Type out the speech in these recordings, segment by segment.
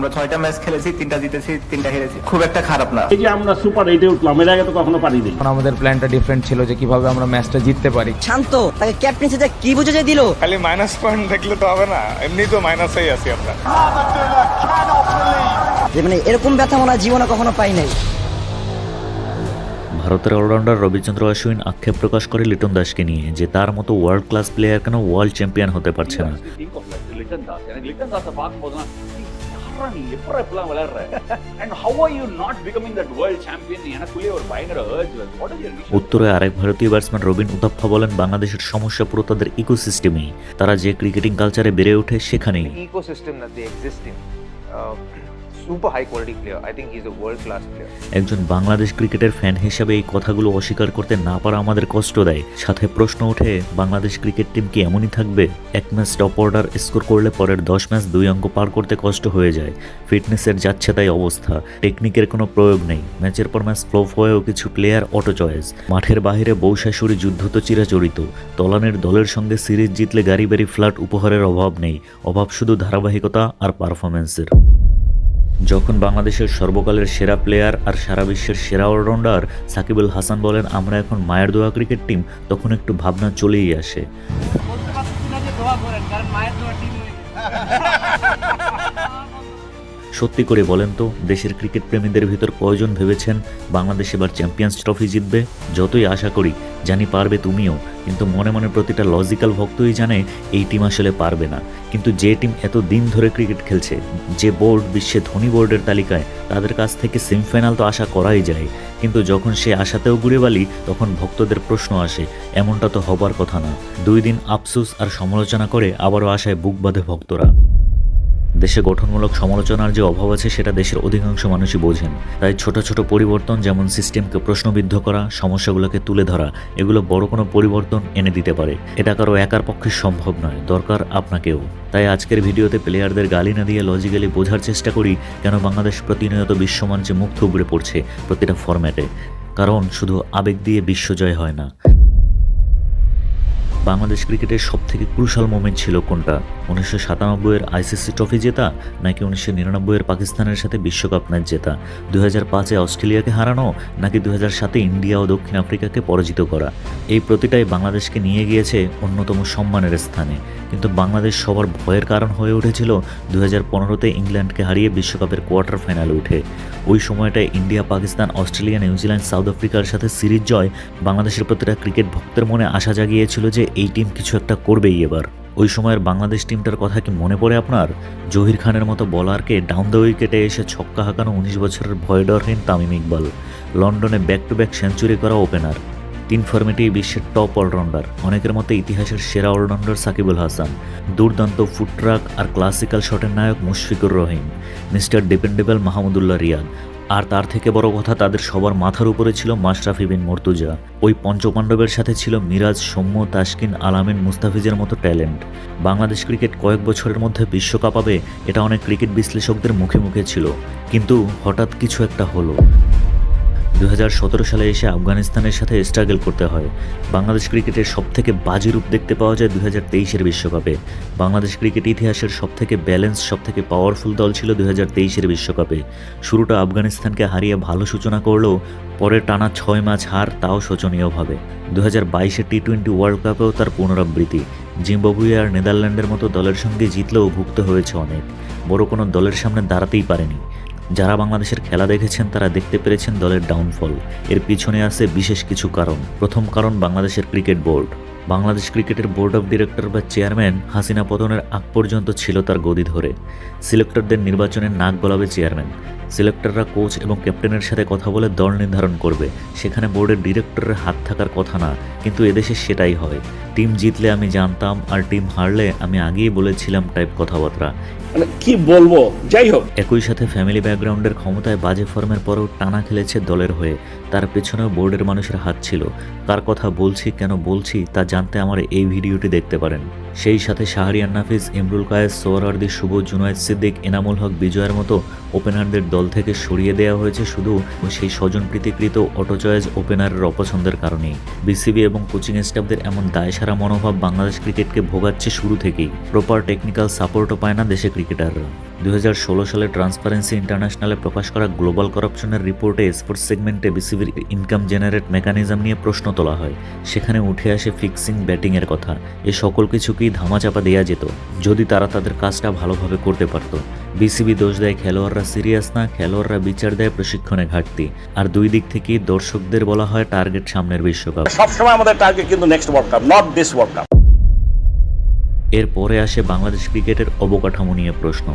আমরা ছয়টা ম্যাচ খেলেছি তিনটা জিতেছি তিনটা হেরেছি। খুব একটা খারাপ না। এই যে আমরা সুপার এইটে উঠলাম এর আগে তো কখনো পারিনি। এখন আমাদের প্ল্যানটা ডিফারেন্ট ছিল যে কীভাবে আমরা ম্যাচটা জিততে পারি। শান্ত তাকে ক্যাপ্টেন্সিতে কি বুঝে যে দিল? খালি মাইনাস পয়েন্ট দেখলে তো হবে না এমনি তো মাইনাসেই আছি আমরা। যে মানে এরকম ব্যথা মনে জীবনে কখনো পাই নাই। ভারতের অলরাউন্ডার রবিচন্দ্র অশ্বিন আক্ষেপ প্রকাশ করে লিটন দাসকে নিয়ে যে তার মতো ওয়ার্ল্ড ক্লাস প্লেয়ার কেন ওয়ার্ল্ড চ্যাম্পিয়ন হতে পারছে না। think of like Litton Das எனக்கு லிட்டன் தாஸை பார்க்கும்போதுலாம் யாரா நீ எப்படா இப்பெல்லாம் விளையாடுற and how are you not becoming that world champion எனக்குள்ளே ஒரு பயங்கர urge வருது வாட் இஸ் யுவர் উত্তরে আরেক ভারতীয় ব্যাটসম্যান রবিন উতাপ্পা বলেন বাংলাদেশের সমস্যা পুরো তাদের ইকোসিস্টেমেই তারা যে ক্রিকেটিং কালচারে বেড়ে ওঠে সেখানেই ecosystem that they exist in. Uh, super high quality player. I think he's a world class player. একজন বাংলাদেশ ক্রিকেটের ফ্যান হিসাবে এই কথাগুলো অস্বীকার করতে না পারা আমাদের কষ্ট দেয়। সাথে প্রশ্ন ওঠে, বাংলাদেশ ক্রিকেট টিম কি এমনই থাকবে? এক ম্যাচ টপ অর্ডার স্কোর করলে পরের দশ ম্যাচ দুই অঙ্ক পার করতে কষ্ট হয়ে যায়। ফিটনেসের যাচ্ছে তাই অবস্থা। টেকনিকের কোনো প্রয়োগ নেই। ম্যাচের পর ম্যাচ ফ্লপ হয়েও কিছু প্লেয়ার অটো চয়েস মাঠের বাইরে বৌশাশুড়ি যুদ্ধ তো চিরাচরিত। তলানের দলের সঙ্গে সিরিজ জিতলে গাড়ি বাড়ি ফ্ল্যাট উপহারের অভাব নেই। অভাব শুধু ধারাবাহিকতা আর পারফরমেন্সের যখন বাংলাদেশের সর্বকালের সেরা প্লেয়ার আর সারা বিশ্বের সেরা অলরাউন্ডার সাকিবুল হাসান বলেন, আমরা এখন মায়ের দোয়া ক্রিকেট টিম তখন একটু ভাবনা চলেই আসে। সত্যি করে বলেন তো, দেশের ক্রিকেট প্রেমীদের ভিতর কয়জন ভেবেছেন বাংলাদেশ এবার চ্যাম্পিয়ন্স ট্রফি জিতবে? যতই আশা করি, জানি পারবে তুমিও, কিন্তু মনে মনে প্রতিটা লজিক্যাল ভক্তই জানে এই টিম আসলে পারবে না। কিন্তু যে টিম এত দিন ধরে ক্রিকেট খেলছে, যে বোর্ড বিশ্বে ধনী বোর্ডের তালিকায়, তাদের কাছ থেকে সেমিফাইনাল তো আশা করাই যায়। কিন্তু যখন সে আশাতেও ঘুরে বালি, তখন ভক্তদের প্রশ্ন আসে, এমনটা তো হবার কথা না। দুই দিন আফসুস আর সমালোচনা করে আবারও আশায় বুক বাঁধে ভক্তরা। দেশে গঠনমূলক সমালোচনার যে অভাব আছে, সেটা দেশের অধিকাংশ মানুষই বোঝেন। তাই ছোট ছোট পরিবর্তন, যেমন সিস্টেমকে প্রশ্নবিদ্ধ করা, সমস্যাগুলোকে তুলে ধরা, এগুলো বড় কোনো পরিবর্তন এনে দিতে পারে। এটা কারও একার পক্ষে সম্ভব নয়, দরকার আপনাকেও। তাই আজকের ভিডিওতে প্লেয়ারদের গালি না দিয়ে লজিক্যালি বোঝার চেষ্টা করি, কেন বাংলাদেশ প্রতিনিয়ত বিশ্বমঞ্চে মুখ থুবড়ে পড়ছে প্রতিটা ফরম্যাটে কারণ শুধু আবেগ দিয়ে বিশ্বজয় হয় না। বাংলাদেশ ক্রিকেটের সব থেকে ক্রুশাল মোমেন্ট ছিল কোনটা? উনিশশো সাতানব্বইয়ের আইসিসি ট্রফি জেতা, নাকি উনিশশো নিরানব্বইয়ের পাকিস্তানের সাথে বিশ্বকাপ ম্যাচ জেতা? দু হাজার পাঁচে অস্ট্রেলিয়াকে হারানো, নাকি দু হাজার সাতে ইন্ডিয়া ও দক্ষিণ আফ্রিকাকে পরাজিত করা? এই প্রতিটাই বাংলাদেশকে নিয়ে গিয়েছে অন্যতম সম্মানের স্থানে। কিন্তু বাংলাদেশ সবার ভয়ের কারণ হয়ে উঠেছিল দু হাজার পনেরোতে ইংল্যান্ডকে হারিয়ে বিশ্বকাপের কোয়ার্টার ফাইনালে উঠে। ওই সময়টায় India, Pakistan, Australia, New Zealand, south আফ্রিকার সাথে সিরিজ জয় বাংলাদেশের প্রতিটা ক্রিকেট ভক্তের মনে আশা জাগিয়েছিল যে এই টিম কিছু একটা করবেই এবার। ওই সময়ের বাংলাদেশ টিমটার কথা কি মনে পড়ে আপনার? জহির খানের মতো বলারকে ডাউন দ্য উইকেটে এসে ছক্কা হাঁকানো উনিশ বছরের ভয়ডরহীন তামিম ইকবাল। লন্ডনে ব্যাক টু ব্যাক সেঞ্চুরি করা ওপেনার তিন ফর্মেটেই বিশ্বের টপ অলরাউন্ডার অনেকের মতে ইতিহাসের সেরা অলরাউন্ডার সাকিবুল হাসান। দুর্দান্ত ফুটট্রাক আর ক্লাসিক্যাল শটের নায়ক মুশফিকুর রহিম। Mister dependable Mahmudullah Riyad. আর তার থেকে বড় কথা তাদের সবার মাথার উপরে ছিল মাশরাফি বিন মর্তুজা। ওই পঞ্চপাণ্ডবের সাথে ছিল মিরাজ, সৌম্য, তাসকিন, আলামিন, মুস্তাফিজের মতো ট্যালেন্ট। বাংলাদেশ ক্রিকেট কয়েক বছরের মধ্যে বিশ্বকাপ হবে এটা অনেক ক্রিকেট বিশ্লেষকদের মুখে মুখে ছিল। কিন্তু হঠাৎ কিছু একটা হলো। সালে এসে আফগানিস্তানের সাথে স্ট্রাগল করতে হয়। বাংলাদেশ ক্রিকেটের সবথেকে বাজে রূপ দেখতে পাওয়া যায় দু হাজার তেইশের বিশ্বকাপে। বাংলাদেশ ক্রিকেট ইতিহাসের সবথেকে ব্যালেন্স সবথেকে পাওয়ারফুল দল ছিল দু হাজার তেইশের বিশ্বকাপে। শুরুটা আফগানিস্তানকে হারিয়ে ভালো সূচনা করলেও পরে টানা ছয় ম্যাচ হার তাও শোচনীয়ভাবে। দু হাজার বাইশের টি টোয়েন্টি ওয়ার্ল্ড কাপেও তার পুনরাবৃত্তি। জিম্বাবুয়ে আর নেদারল্যান্ডের মতো দলের সঙ্গে জিতলেও ভুগতে হয়েছে অনেক। বড় কোনো দলের সামনে দাঁড়াতেই পারেনি। যারা বাংলাদেশের খেলা দেখেছেন, তারা দেখতে পেরেছেন দলের ডাউনফল এর পিছনে আছে বিশেষ কিছু কারণ। প্রথম কারণ, বাংলাদেশের ক্রিকেট বোর্ড। বাংলাদেশ ক্রিকেটের বোর্ড অব ডিরেক্টর বা চেয়ারম্যান হাসিনা পতনের আগ পর্যন্ত ছিল তার গদি ধরে। সিলেক্টরদের নির্বাচনে নাক গলাবে চেয়ারম্যান। সিলেক্টররা কোচ এবং ক্যাপ্টেনের সাথে কথা বলে দল নির্ধারণ করবে। সেখানে বোর্ডের ডিরেক্টরের হাত থাকার কথা না কিন্তু এদেশে সেটাই হয়। টিম জিতলে আমি জানতাম আর টিম হারলে আমি আগেই বলেছিলাম টাইপ কথাবার্তা। মানে কি বলব? যাই হোক। একই সাথে ফ্যামিলি ব্যাকগ্রাউন্ডের ক্ষমতায় বাজে ফর্মের পরেও টানা খেলেছে দলের হয়ে। তার পেছনেও বোর্ডের মানুষের হাত ছিল। কার কথা বলছি, কেন বলছি, তা জানতে আমার এই ভিডিওটি দেখতে পারেন। সেই সাথে শাহরিয়ান নাফিজ ইমরুল কায়েস সোহরার্দি শুভ জুনায়েদ সিদ্দিক, এনামুল হক, বিজয়ের মতো ওপেনারদের দল থেকে সরিয়ে দেওয়া হয়েছে শুধু সেই স্বজন প্রীতিকৃত অটো চয়েস ওপেনারের অপছন্দের কারণেই। বিসিবি এবং কোচিং স্টাফদের এমন দায়সারা মনোভাব বাংলাদেশ ক্রিকেটকে ভোগাচ্ছে শুরু থেকেই। প্রপার টেকনিক্যাল সাপোর্টও পায় না দেশে ক্রিকেটাররা। দু হাজার ষোলো সালে ট্রান্সপারেন্সি ইন্টারন্যাশনালে প্রকাশ করা গ্লোবাল করাপশনের রিপোর্টে স্পোর্টস সেগমেন্টে বিসিবির ইনকাম জেনারেট মেকানিজম নিয়ে প্রশ্ন তোলা হয়। সেখানে উঠে আসে ফিক্সিং ব্যাটিংয়ের কথা। এ সকল কিছুকেই ধামাচাপা দেওয়া যেত যদি তারা তাদের কাজটা ভালোভাবে করতে পারত। বিসিবি দোষ দেয় খেলোয়াড়রা সিরিয়াস না খেলোয়াড়রা বিচার দেয় প্রশিক্ষণে ঘাটতি। আর দুই দিক থেকেই দর্শকদের বলা হয় টার্গেট সামনের বিশ্বকাপ। সবসময় আমাদের টার্গেট কিন্তু next world cup not this world cup এরপরে আসে বাংলাদেশ ক্রিকেটের অবকাঠামো নিয়ে প্রশ্ন।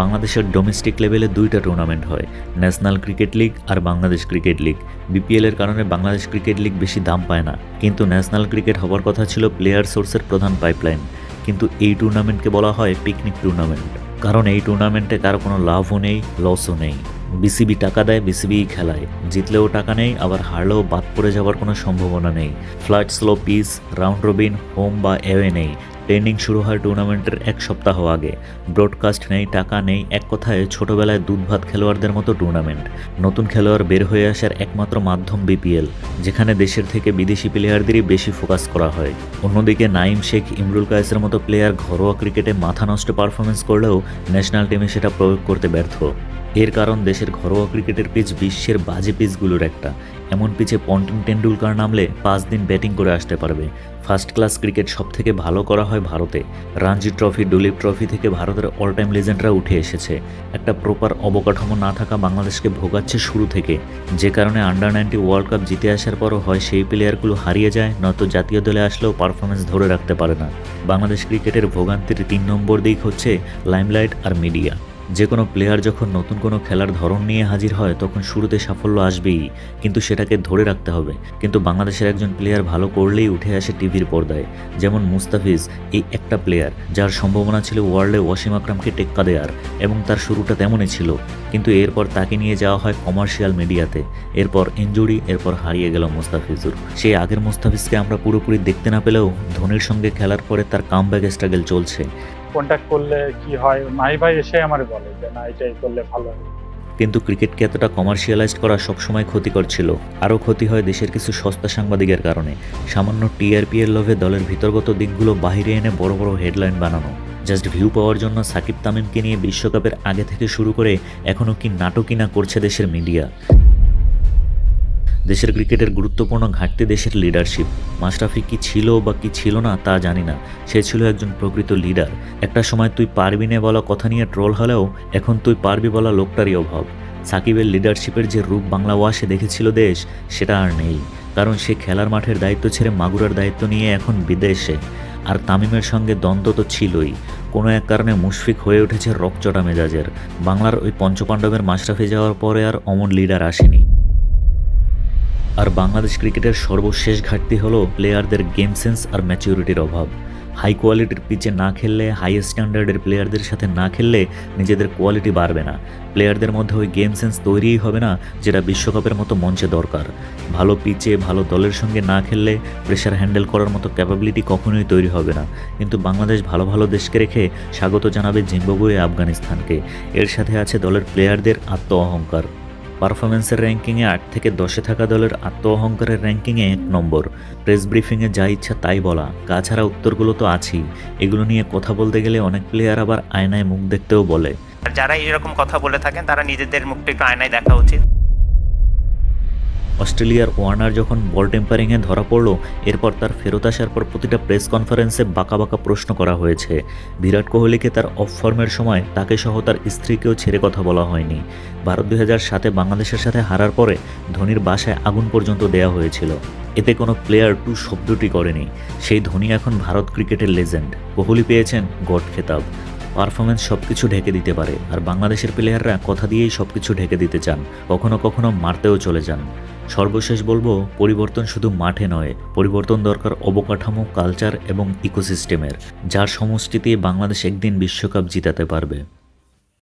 বাংলাদেশের ডোমেস্টিক লেভেলে দুইটা টুর্নামেন্ট হয় ন্যাশনাল ক্রিকেট লিগ আর বাংলাদেশ ক্রিকেট লিগ বিপিএলের কারণে বাংলাদেশ ক্রিকেট লিগ বেশি দাম পায় না। কিন্তু ন্যাশনাল ক্রিকেট হবার কথা ছিল প্লেয়ার সোর্সের প্রধান পাইপলাইন কিন্তু এই টুর্নামেন্টকে বলা হয় পিকনিক টুর্নামেন্ট কারণ এই টুর্নামেন্টে কারও কোনো লাভও নেই লসও নেই। বিসিবি টাকা দেয় বিসিবি খেলায়। জিতলেও টাকা নেই, আবার হারলেও বাদ পড়ে যাওয়ার কোনো সম্ভাবনা নেই। Flight slow piece round robin home বা এওয়ে নেই। ট্রেনিং শুরু হয় টুর্নামেন্টের এক সপ্তাহ আগে। ব্রডকাস্ট নেই, টাকা নেই, এক কথায় ছোটবেলায় দুধ ভাত খেলোয়াড়দের মতো টুর্নামেন্ট। নতুন খেলোয়াড় বের হয়ে আসার একমাত্র মাধ্যম বিপিএল, যেখানে দেশের থেকে বিদেশি প্লেয়ারদেরই বেশি ফোকাস করা হয়। অন্যদিকে নাইম শেখ, ইমরুল কায়েসের মতো প্লেয়ার ঘরোয়া ক্রিকেটে মাথা নষ্ট পারফরমেন্স করলেও ন্যাশনাল টিমে সেটা প্রয়োগ করতে ব্যর্থ। এর কারণ দেশের ঘরোয়া ক্রিকেটের পিচ বিশ্বের বাজে পিচগুলোর একটা। এমন পিচে পন্টিং টেন্ডুলকার নামলে পাঁচ দিন ব্যাটিং করে আসতে পারবে। ফার্স্ট ক্লাস ক্রিকেট সব থেকে ভালো করা হয় ভারতে। রঞ্জি ট্রফি, ডুলিপ ট্রফি থেকে ভারতের অল টাইম লেজেন্ডরা উঠে এসেছে। একটা প্রপার অবকাঠামো না থাকা বাংলাদেশকে ভোগাচ্ছে শুরু থেকে। যে কারণে আন্ডার নাইনটি ওয়ার্ল্ড কাপ জিতে আসার পরও হয় সেই প্লেয়ারগুলো হারিয়ে যায়, নয়তো জাতীয় দলে আসলেও পারফরমেন্স ধরে রাখতে পারে না। বাংলাদেশ ক্রিকেটের ভোগান্তির তিন নম্বর দিক হচ্ছে লাইমলাইট আর মিডিয়া যে কোনো প্লেয়ার যখন নতুন কোনো খেলার ধরন নিয়ে হাজির হয়, তখন শুরুতে সাফল্য আসবেই, কিন্তু সেটাকে ধরে রাখতে হবে। কিন্তু বাংলাদেশের একজন প্লেয়ার ভালো করলেই উঠে আসে টিভির পর্দায়। যেমন মুস্তাফিজ, এই একটা প্লেয়ার যার সম্ভাবনা ছিল ওয়ার্ল্ডে ওয়াসিম আকরামকে টেক্কা দেওয়ার এবং তার শুরুটা তেমনই ছিল। কিন্তু এরপর তাকে নিয়ে যাওয়া হয় কমার্শিয়াল মিডিয়াতে এরপর ইঞ্জুরি এরপর হারিয়ে গেল মুস্তাফিজুর। সেই আগের মুস্তাফিজকে আমরা পুরোপুরি দেখতে না পেলেও ধোনির সঙ্গে খেলার পরে তার কামব্যাক স্ট্রাগল চলছে। কন্ট্যাক্ট করলে কি হয়? মাহি ভাই এসে আমার বলে যে, না, এটাই করলে ভালো হয়। কিন্তু ক্রিকেটকে এতটা কমার্শিয়ালাইজড করা সবসময় ক্ষতিকর ছিল। আরও ক্ষতি হয় দেশের কিছু সস্তা সাংবাদিকের কারণে। সামান্য টিআরপি এর লোভে দলের ভিতরগত দিকগুলো বাইরে এনে বড় বড় হেডলাইন বানানো। জাস্ট ভিউ পাওয়ার জন্য সাকিব তামিমকে নিয়ে বিশ্বকাপের আগে থেকে শুরু করে এখনও কি নাটকই না করছে দেশের মিডিয়া। দেশের ক্রিকেটের গুরুত্বপূর্ণ ঘাটতি দেশের লিডারশিপ মাশরাফি কি ছিল বা কি ছিল না তা জানি না। সে ছিল একজন প্রকৃত লিডার একটা সময় তুই পারবি না বলা কথা নিয়ে ট্রোল হলেও এখন তুই পারবি বলা লোকটারই অভাব। সাকিবের লিডারশিপের যে রূপ বাংলা ওয়াশে দেখেছিল দেশ, সেটা আর নেই। কারণ সে খেলার মাঠের দায়িত্ব ছেড়ে মাগুরার দায়িত্ব নিয়ে এখন বিদেশে। আর তামিমের সঙ্গে দ্বন্দ্ব তো ছিলই। কোনো এক কারণে মুশফিক হয়ে উঠেছে রকচটা মেজাজের। বাংলার ওই পঞ্চপাণ্ডবের মাশরাফি যাওয়ার পরে আর অমন লিডার আসেনি। আর বাংলাদেশ ক্রিকেটের সর্বশেষ ঘাটতি হলো প্লেয়ারদের গেম সেন্স আর ম্যাচিউরিটির অভাব। হাই কোয়ালিটির পিচে না খেললে হাই স্ট্যান্ডার্ডের প্লেয়ারদের সাথে না খেললে নিজেদের কোয়ালিটি বাড়বে না। প্লেয়ারদের মধ্যে ওই গেম সেন্স তৈরিই হবে না যেটা বিশ্বকাপের মতো মঞ্চে দরকার। ভালো পিচে ভালো দলের সঙ্গে না খেললে প্রেশার হ্যান্ডেল করার মতো ক্যাপাবিলিটি কখনোই তৈরি হবে না। কিন্তু বাংলাদেশ ভালো ভালো দেশকে রেখে স্বাগত জানাবে জিম্বাবুয়ে আফগানিস্তানকে। এর সাথে আছে দলের প্লেয়ারদের আত্ম অহংকার পারফরমেন্সের র্যাঙ্কিংয়ে আট থেকে দশে থাকা দলের আত্ম অহংকারের র্যাঙ্কিংয়ে এক নম্বর। প্রেস ব্রিফিংয়ে যা ইচ্ছা তাই বলা। তাছাড়া উত্তরগুলো তো আছেই। এগুলো নিয়ে কথা বলতে গেলে অনেক প্লেয়ার আবার আয়নায় মুখ দেখতেও বলে। যারা এরকম কথা বলে থাকেন, তারা নিজেদের মুখটা একটু আয়নায় দেখা উচিত। অস্ট্রেলিয়ার ওয়ার্নার যখন বল টেম্পারিংয়ে ধরা পড়ল, এরপর তার ফেরত আসার পর প্রতিটা প্রেস কনফারেন্সে বাঁকা বাঁকা প্রশ্ন করা হয়েছে। বিরাট কোহলিকে তার অফ ফর্মের সময় তাকে সহ তার স্ত্রীকেও ছেড়ে কথা বলা হয়নি। ভারত দুই হাজার সাতে বাংলাদেশের সাথে হারার পরে ধোনির বাসায় আগুন পর্যন্ত দেয়া হয়েছিল। এতে কোনো প্লেয়ার টু শব্দটি করেনি। সেই ধোনি এখন ভারত ক্রিকেটের লেজেন্ড। কোহলি পেয়েছেন গড খেতাব। পারফরমেন্স সব কিছু ঢেকে দিতে পারে, আর বাংলাদেশের প্লেয়াররা কথা দিয়েই সব কিছু ঢেকে দিতে চান, কখনো কখনো মারতেও চলে যান। সর্বশেষ বলব, পরিবর্তন শুধু মাঠে নয়, পরিবর্তন দরকার অবকাঠামো কালচার এবং ইকোসিস্টেমের যার সমষ্টিতে বাংলাদেশ একদিন বিশ্বকাপ জিতাতে পারবে।